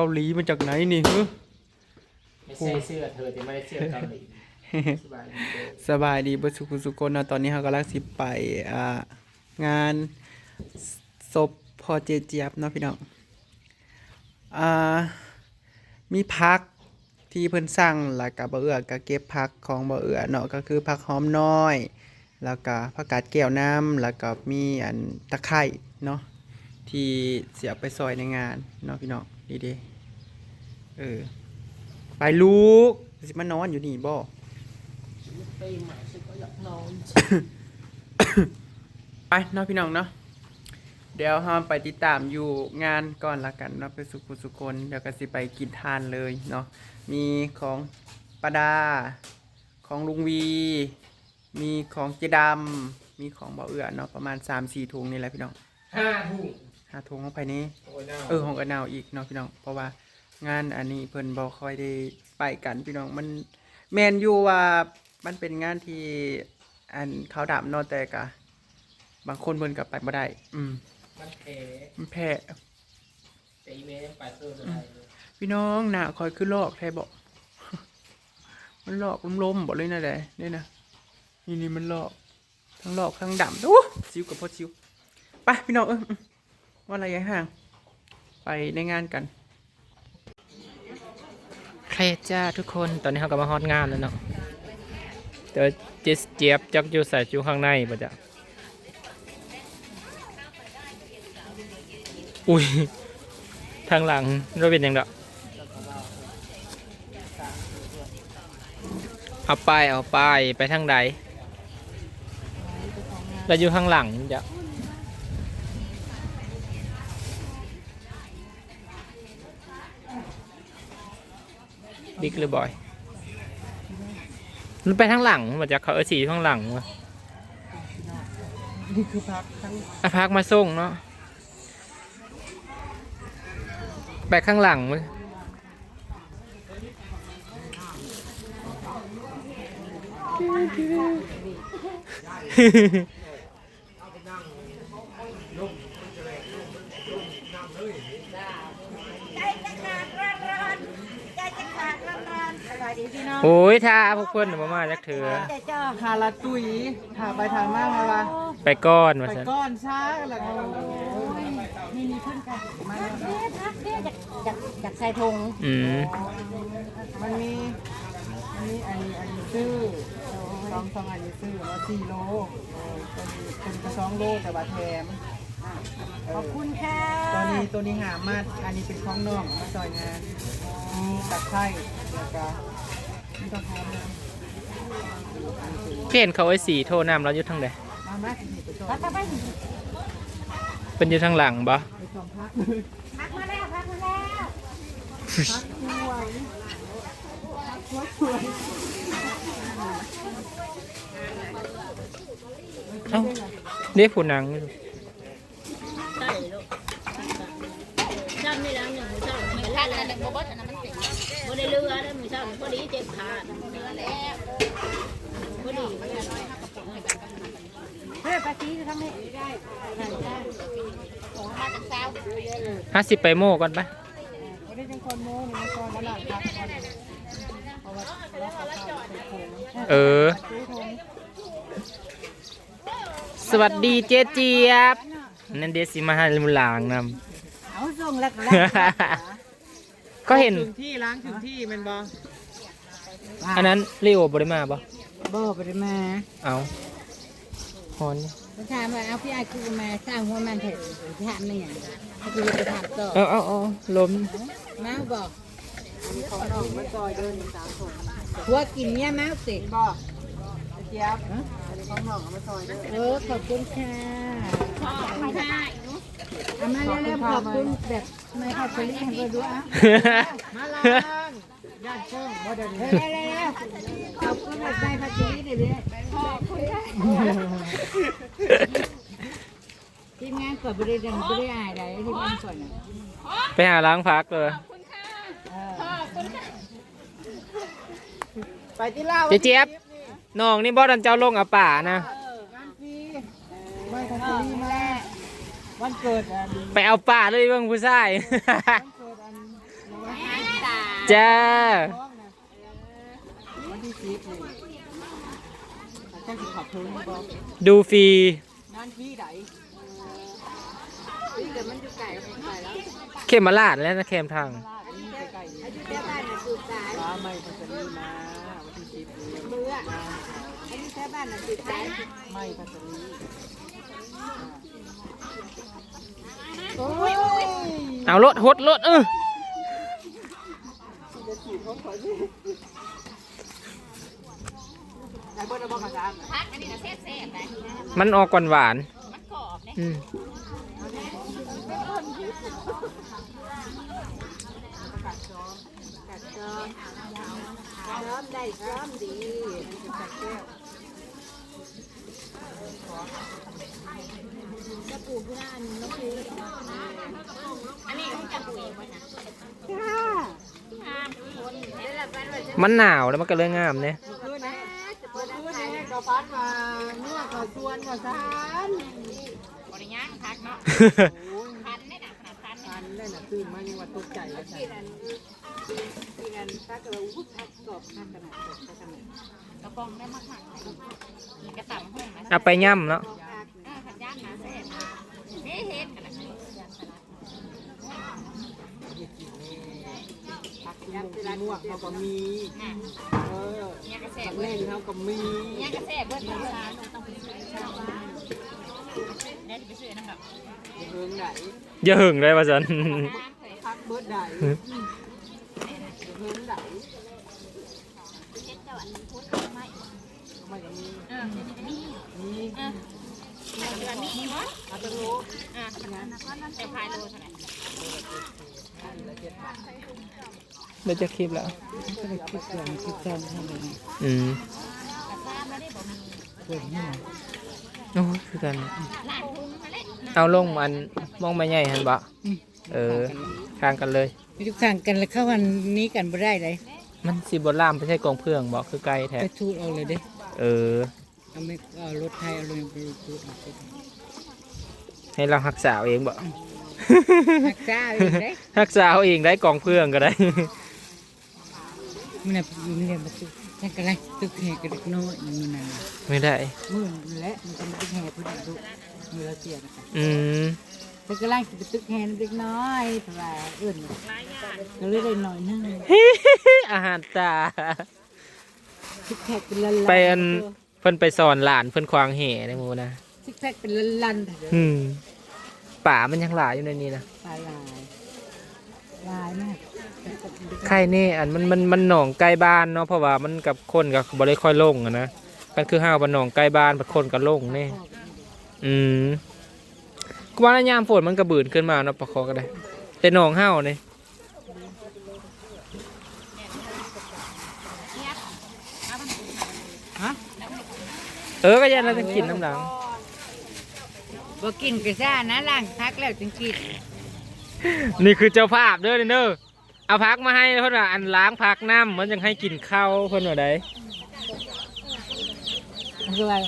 เกาหลีมาจากไหนนี่ฮึไม่ใช่เสื้อเธอที่ไม่ได้เสื้อเกาหลีสบายดีเด้อสบายดีบ่สุขสุขคนเนาะตอนนี้เฮากำลังสิไปอ่างานศพพ่อเจเจี๊ยบเนาะพี่น้องอ่ามีพักที่เพิ่นสั่งแล้วก็บ่เอื้อก็เก็บผักของบ่เอื้อเนาะก็คือผักหอมน้อย แล้วก็ผักกาดแก้วน้ำแล้วก็มีอันตะไคร้เนาะที่เสียไปซอยในงานเนาะพี่น้องดีเด้ เออ ไปลูกสิมานอนอยู่นี่บ่ปีใหม่ฉันก็อยากนอนไปเนาะพี่น้องเนาะเดี๋ยวเราไปติดตามอยู่งานก่อนละกันเนาะไปสุขุสุคนเดี๋ยวก็สิไปกินทานเลยเนาะมีของปาดา ของลุงวี มีของเจดำมีของเบาเอื้อเนาะประมาณ3-4ถุงนี่แหละพี่น้องห้าทุ่มหาถุงเข้าไปนี้โอ้ยน่าเออของกระนาวอีกเนาะพี่น้องเพราะว่า งานอันนี้เพิ่นบ่ค่อยได้ไปกันพี่น้องมันแมนอยู่ว่ามันเป็นงานที่อันเขาดับเนาะแต่กะ บางคนเพิ่นก็ไปบ่ได้ อืมมันแพ้มันแพ้แต่อีเมลยังไปเสื้อไม่ได้เลยพี่น้องหน้าคอยคือลอกแท้บอกมันลอกล้มๆบ่เลยนะแดนี่นะนี่นี่มันลอก ทั้งลอกทั้งดำโอ้ซิวกับพ่อซิวไปพี่น้องเอออืมว่าอะไรยังห่าง ไปในงานกัน เครจ้าทุกคนตอนนี้เขากำลังฮอตงานแล้วเนาะเดี๋ยวเจสเจี๊ยบจักอยู่ใส่จูข้างในป่ะจ๊ะอุ้ยทางหลังเราเป็นยังดอกเอาไปเอาไปไปทางใดเราอยู่ข้างหลังจ้ะ บิ๊กหรือบอย มันไปทางหลังมาจากเขาเอาสีข้างหลังวะนี่คือพักทั้งอาพักมาส่งเนาะไปข้างหลังมั้ย ใจจะขาดร้อนร้อนใจจะขาดร้อนร้อนสวัสดีพี่น้อง โอ้ยท่าพวกเพื่อนมามาจากเถือเจ้าเจ้าหาละตุยหาไปทางมากมาละไปก้อนมาไปสันก้อนช้าแล้วก็นี่มีเพื่อนกันมาเด้อพักเด้อจากจากจากใส่ธงอืมมันมีอันนี้อันนี้อันนี้ซื้อสองสองอันนี้ซื้อมาสี่โลเออตัวนี้เป็นกระสองโลแต่ว่าแถมขอบคุณค่ะตัวนี้ตัวนี้หามาอันนี้เป็นของน้องมาซอยงานมีตะไคร้แล้วก็มีตะไคร้นะ เปลี่ยนเขาไอ้สีโทรนำเราอยู่ทางใดมาแม่นี่ไปชมพักไปเป็นอยู่ทางหลังบ่ไปชมพักมาแล้วพักมาแล้วเอ้าเรียกผู้นางนี่ลูกจำไม่ได้หนึ่งมือเช้าไม่ได้เลยหนึ่งบ่บดอันนั้นมันติดบ่ได้เรือได้มือ เช้าพอดีเจ็บขาเรือแล้วพอดีเฮ้ยปาซีทำให้ได้นั่นจ้าโอ้มาจากเช้าห้าสิบไปโม่ก่อนปะได้เป็นคนโม้นี่มาซอยตลาดพักก่อนเพราะว่าเราขับเออ สวัสดีเจ๊เจี๊ยบ นั่นเดซิมาให้ลุลางนเอาส่งแล้ว ก็ำก็เห็น ถึงที่ล้างถึงที่แมันบออันนั้นลีโอบริมาบ่บ่ไปได้มาเอาฮอนไปถามว่าเอาพี่อาคือมาสร้างหัวมันเถอะถามไม่อย่างเขาคือไปถามต่อเอาเอาเอาล้มมาบอกของน้องมาซอยเดินสามคนหัวกินเนี่ยมาสิบอกเจี๊ยบอันนี้ของน้องเอามาซอยเดินเออขอบคุณค่ะ ขอบคุณค่ะ เอา มาแล้วๆขอบคุณแบบไม่ขอบคุณให้เพื่อนดูอะมาล้างญาติช่องบ่เดินเออแล้วๆขอบคุณแบบไม่ขอบคุณให้เรื่อยๆขอบคุณค่ะทีมงานก่อนบริเวณบริอายใดทีมงานก่อนน่ะไปหาล้างพักเลยไปที่เล่าเจ๊เจี๊ยบน้องนี่บ่ดันเจ้าลงอาป่านะงานฟรีไม่ทันทีมา วันเกิดอันไปเอาป่าเลยเบิ่งผู้ชาย วันเกิดอันน้จ้าวันที่สิบนี่เจ้าสิขอบคุณบ่ดูฟรีงานพี่ไหนแต่มันอยู่ไกลไปแล้วเขมราชแล้วนะเขมทางนี่ใกล้ๆนี่อายุแต่บ้านน่ะสุดสายฟ้าไม่พัสดีมาวันที่สิบนี่เบื่ออายุแต่บ้านน่ะสุดสายไม่พัสดีโอ้ย เอารถหดรถเออนายเบิร์ดเออมันออกก่อนหวานอืมซ้อมได้ซ้อมดีมันจะแก้ว จะปลูกที่นั่นน้อันนี้ต้องจะปลูกเองไว้นะงามคนได้รับการว่าจะมันหนาวแล้วมันก็เลยงามเนี่ยคืนนี้คืนนี้ก็ฟันมาเมื่อก็ชวนก็ทานบริยังทักเนาะโอ้ยพันได้หนักขนาดพันเนี่ยฟันเลยน่ะตื่นมายังว่าตกใจแล้วที่นั่นที่นั่นพักเราอุ้พักกรอบพักขนาดกรอบพักขนาดกระป๋องได้มากๆกระต่ำห้องนะเอาไปย่ำเนาะ กรอบพัก เออขัดย่างนะแซ่บเฮ้เฮ็ดกันนะ ผักกินมงกินม่วงเขาก็มีน่ะเออเนี่ยกระแซ่ผับกเบิเล่ดนเขาก็มีเนี่ยกระแซ่บเบิดเลยค่ะต้องไปซื้อชาวบ้านเดี๋ยวจะไปซื้อน้ำดอกเฮิงไหนอย่าหึงเลยว่าสันน้ำเคยพักเบิร์ดไหนเฮิงไหนเฮ็ดเจ้าอันพุทธไม่ไม่ก็มีเออมีมี เออเดือนมีมั้งอาตโลอะแต่พายโลเท่าไหร่เดี๋ยวจะคลิปแล้วก็เลยคิดก่อนคิดก่อนทำอะไรอืมกระซ่าไม่ได้บอกมีเปิดหน้าโอ้ยคือกันหลานทุ่งมาเล่นเอาลงมันมองไม่ใหญ่หันบะเออข้างกันเลยไปทุกสั่งกันแล้วเข้าวันนี้กันไม่ได้เลยมันสิบล่ามไม่ใช่กองเพื่องบอกคือไกลแท้ไปทูดเอาเลยเด้ เออ เอาไม่เอารถไทยเอาเลยไปทูดเอาไปให้เราหักษาเอาเองบ่หักจ้าอีกได้หักษาเอาเองได้กองเพื่องก็ได้มันน่ะมันเรียนมาตึกนั่นก็ไรตึกแห่กันเล็กน้อยมันนั่นน่ะไม่ได้มื่นและมันจะมาตึกแห่พุ่นดุมือละเสียนะคะอืมตึกก็ไล่ไปตึกแห่เล็กน้อยแต่ว่าเอื่นก็เลยได้หน่อยนึงอาหารตาซิกแพคเป็นลันๆไปอัน เพิ่นไปสอนหลานเพิ่นควางแห่ในหมูนะซิกแพคเป็นลันลันๆเถอะอืมป่ามันยังหลายอยู่ในนี้นะปลาลายลายมากใครแนี่อันมันมันมันหนองใกล้บ้านเนาะเพราะว่ามันกับคนกับบ่ได้ค่อยลงอะนะกันคือห้าวบ้านหนองใกล้บ้านบัดคนก็ลงแน่อืมกูว่าแล้วยามฝนมันก็บืนขึ้นมาเนาะปะคอก็ได้แต่หนองห้าวนี่ เออก็ยันเราจะกินน้ำหลังบ่กินก็ซ่านะล้างพักแล้วจึงกินนี่คือเจ้าภาพเด้อเด้อเอาพักมาให้เพิ่นว่าอันล้างพักน้ำมันยังให้กินข้าวเพิ่นว่าได้มันคือว่า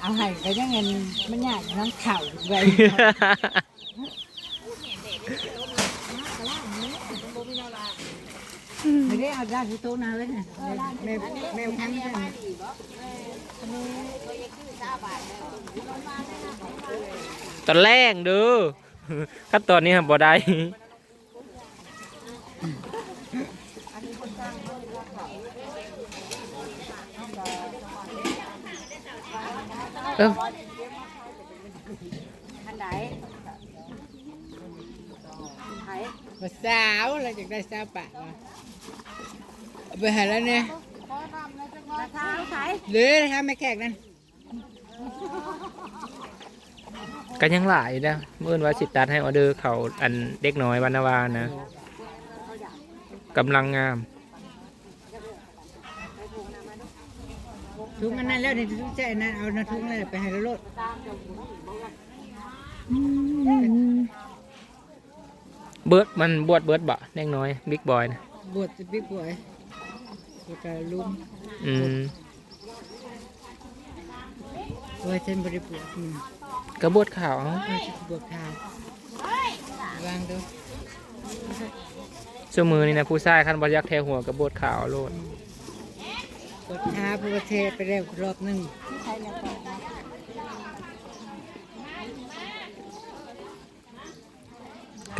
เอาให้ก็ยังเงินมันยากน้ำเข่าไว้ไม่ได้เอาด้านที่โต๊ะนาเลยนะแม่แม่ทั้งนั้น ตอนแรกเด้อขั้นตอนนี้ครับบ่ได้เอออันไหนภาสาวเราจะได้สาวปะมาเอาไปหาแล้วเนี่ยหรือทำไม่แขกนั่น ก็ยังหลายอยู่นะเมื่อวันว่าสิตัดให้ออเดอร์เขาอันเด็กน้อยวันนาวานะกำลังงามทุกอันนั้นแล้วในทุกใจนั้นเอานาทุกเลยไปให้แล้วรถเบิร์ดมันบวชเบิร์ดบ่เด็กน้อยบิ๊กบอยนะบวชจะบิ๊กบวยบวชกับลุงอืมบ วชเช่นบริบวชอืมก็บวชข่าวเอาบวชบวชทาววางดูชั่วมือนี่นะผู้ชายคันบ่อยากแทหัวกับโบดขาวโลดกดหาผู้ประเทศไปแล้วรอบหนึง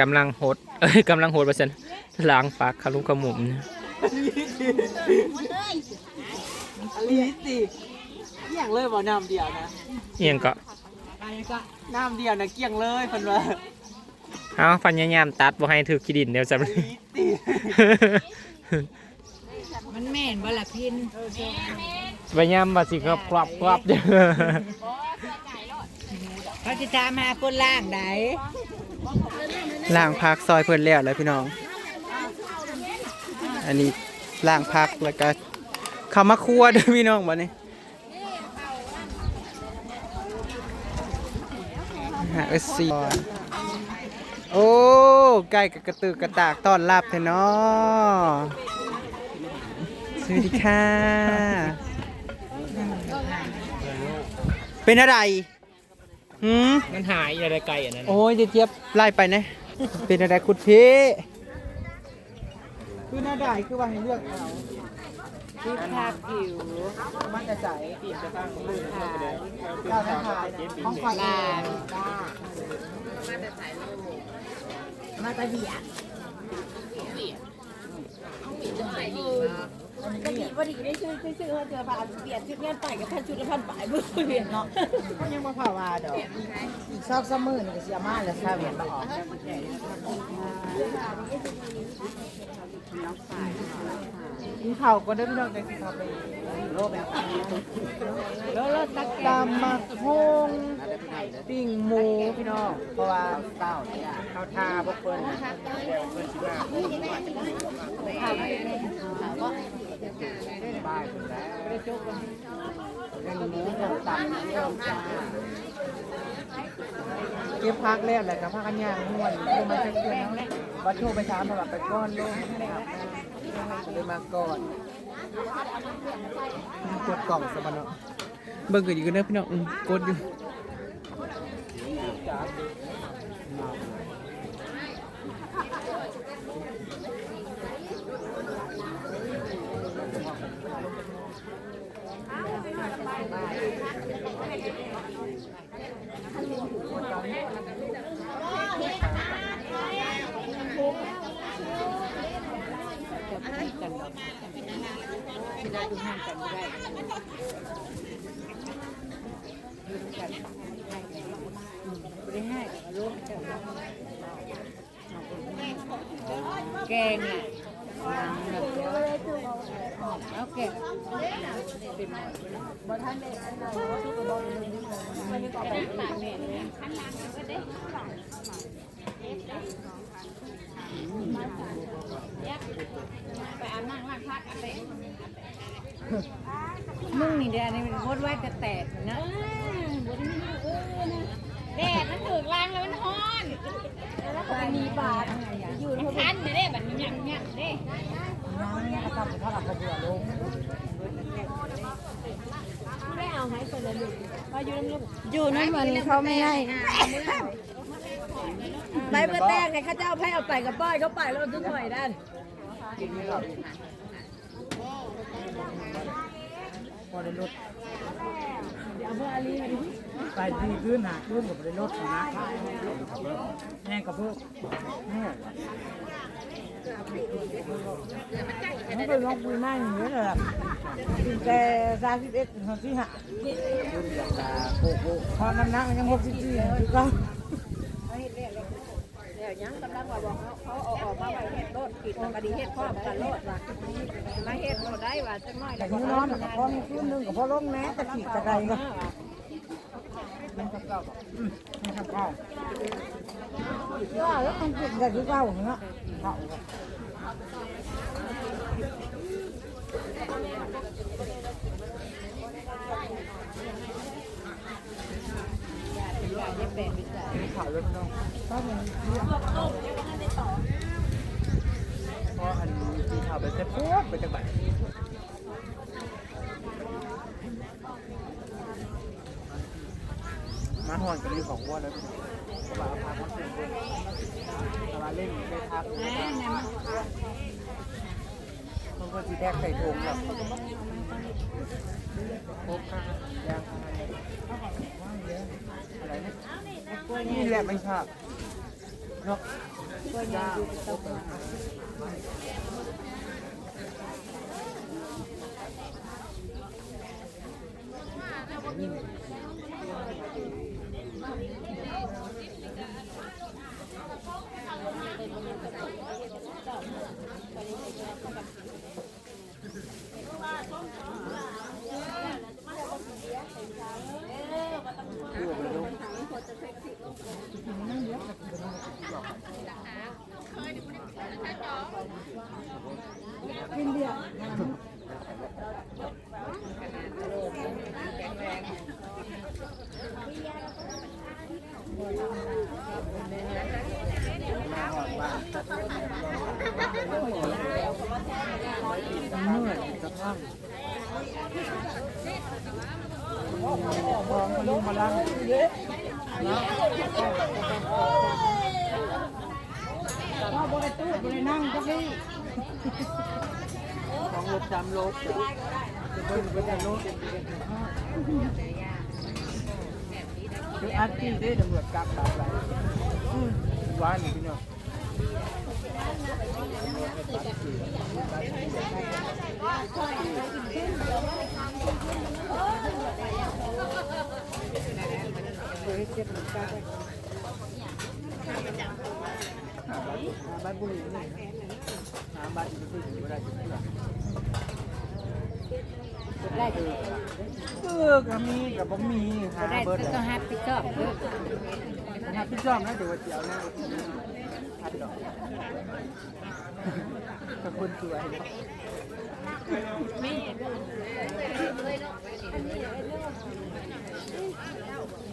กำลังโหดเอ้ยกำลังโหดว่าซั่นล้างปากคารุขมุมนะลีสิเกี่ ยงเลยบ่น้ำเดียวนะเอียงก็น้ำเดียวนะเกี่ยงเลยเพิ่นว่าเอาฟันยามๆตัดบ่ให้ถือขี้ดินเดี๋ยวจะลีสิมันแม่นบ่ล่ะพินพยายามว่าสิครับกรับกรับเด้อเขาสิตามหาคนล่างไดล่างพักซอยเพิ่นแล้วเลยพี่น้อง อันนี้ล่างพักแล้วก็เข้ามาครัวเด้วยพี่น้องบัดนี้ หาเอสซีโอ้ไก่กับกระตือกกระตากต้อนรับเถอะเนาะสวัสดีค่ะ เป็นอะไรหืมมันหายอะไรไกลอันนั้นโอ้ยเจี๊ยบไล่ไปนะ เป็นอะไรคุณพี่คือหน้าได้คือว่าให้เลือกเอา ที่ทาผิวมันจะใสอีกจะตั้งมือค่ะข้าวทายห้องไฟลามาตะเบียดกะดี พอดีได้ชื่อชื่อชื่อเขาเจอผ่านเปลี่ยนชุดเงี้ยไปกับพันชุดละพันปลายเบื่อเปลี่ยนเนาะก็ยังบ่ผ่าวาดอกอีกซอกซะมื้อนี่ก็สิเอามาแล้วซาเวียนบ่ออกกินข้าวก็ได้พี่น้องใจกินข้าวไปโลแบบแล้วรถตักแกตามมาพงปิ้งหมูพี่น้องเพราะว่าเต้าเนี่ยเขาทาพวกเพิ่นเดี๋ยวเพิ่นสิมาบ้ายเพิ่นแล้วเป็นหมูกับตับเริ่มจ้าเก็บพักแล้วแหละกับพักกันย่างม่วนโทรมาเดือนแล้ววัดโทรไปถามแบบไปก้อนลงนะครับเลยมาก่อนกดกล่องสบันเนาะเบิ่งกันอยู่กันเด้อพี่น้องกดอยู่ แกงอะเอาแกงไปอาบน้ำล้างพักอะไร มึงนี่เดี๋ยวนี้มันโคตรไว้แต่แตกนะแดดมันถึกล้างแล้วมันฮ้อนแล้วก็มีบาดอยู่ในคันเด้แบบยังยังเด้น้องเนี่ยก็ทำเท่ากับกระเบื้องลง ไม่เอาให้คนละลูกมา อยู่น้ำลูกอยู่นั่นมันเขาไม่ให้ไปเมื่อแตกไงข้าเจ้าให้เอาไปกับป้อยเขาไปแล้วทุกหน่อยด้านพอได้ลดไปดีขึ้นหาขึ้นกับได้ลดนะ แน่กับเพิ่มแน่มันเป็นลองคุยมากอย่างนี้เลยถึงแต่สามสิบเอ็ดถึงสามสิบห้าพอน้ำหนักมันยังหกสิบสี่ถูกต้องเดี๋ยวยังกำลังว่าบอกเขาเขาเอาออกมาไว้เฮ็ดโลดกินแล้วก็ดีเฮ็ดพร้อมกันโลดว่ะมาเฮ็ดโลดได้ว่าจังน้อยแต่แล้วที่นอนกับพ่อมีคืนหนึ่งกับพ่อลงแน่ตะขีดตะไดก็ ว่าแล้วมันกินกันคือเก่าเนาะเก่าข่าวเลยพี่น้องถ้าเป็นเพราะอันมีข่าวไปเสร็จปุ๊บไปจังหวัด มาหอนกันอยู่ของวัวแล้วพี่น้องสบายพาคนเต็มเลยสบาย เล่นไปทัก มันก็สีแดงใส่ถุงแบบครบค่ะยางอะไรนะนี่แหละไม่ชอบเนาะยาง มองมาลงมาลังว่าบริตู้บรินั่งก็ได้ของรถจำรถจะเบิ้ลไปแต่รถคืออัดที่ได้ตำรวจกักตาไปว้านพี่น้อง บ้านบุรีนี่หาบ้านอยู่ที่อยู่ได้ที่ไหนได้คือก็มีกับผมมีหาเบิร์ดเลยต้องฮับผิดชอบด้วยหาพี่จอมนะเดี๋ยวเจียวนะพัดดอกกับคนสวย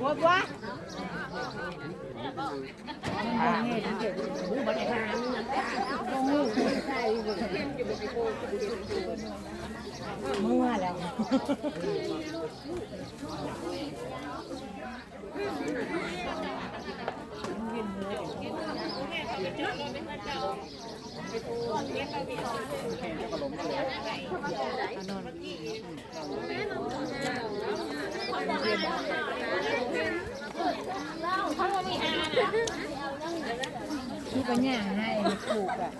quá quá. À, nghe đến kiểu bố bật này hàng mưa ที่ปัญญาให้ปลูกอะ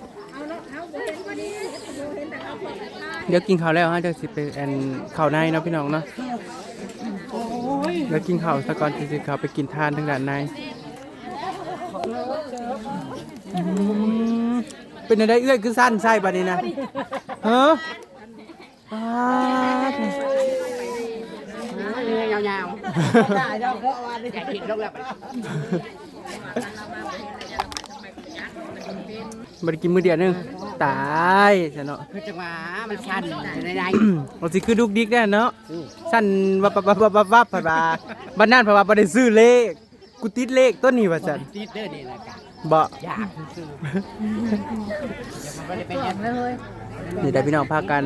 เดี๋ยวกินข้าวแล้วฮะจะสิไปแอนข้าวในเนาะพี่น้องเนาะแล้วกินข้าวสะก่อนที่สิเขาไปกินทานทางด้านใน อืมเป็นอะไรเอื้อยคือสั้นใช่ปะนี่นะเฮ้อป้าดยาวๆได้เราเพราะว่าอยากกินลงแล้วบริกินมือเดียวหนึงตายซะเนาะคือจังหวะมันชันในใดเราสิคือดุกดิกแน่เนาะสั้นวับวับวับวับวับวับผ่านมาบ้านนั่นผ่านมาบ่ได้ซื้อเลขกูติดเลขต้นนี้ว่าซั่น ติดเด้อนี่นะกะ บ่อยากซื้อมันก็ได้เป็นอนเลยนี่แต่พี่น้องพากัน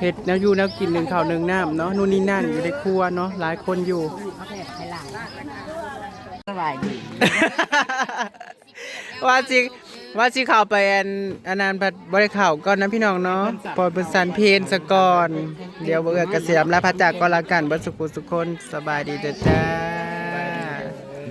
เห็ดแนวอยู่แนวกินหนึ่งข้าวหนึ่งน้ำเนาะนู่นนี่นั่นอยู่ในครัวเนาะหลายคนอยู่สบายดีว่าสิว่าสิข่าวไปอนอันนันพัดบริข่าวก่อนนะพี่น้องเนาะปอยเป็นสันเพนสกอนเดี๋ยวเบื่อกระเสียมและพระจักก็ละกันบัสุขุสุคนสบายดีเจ้า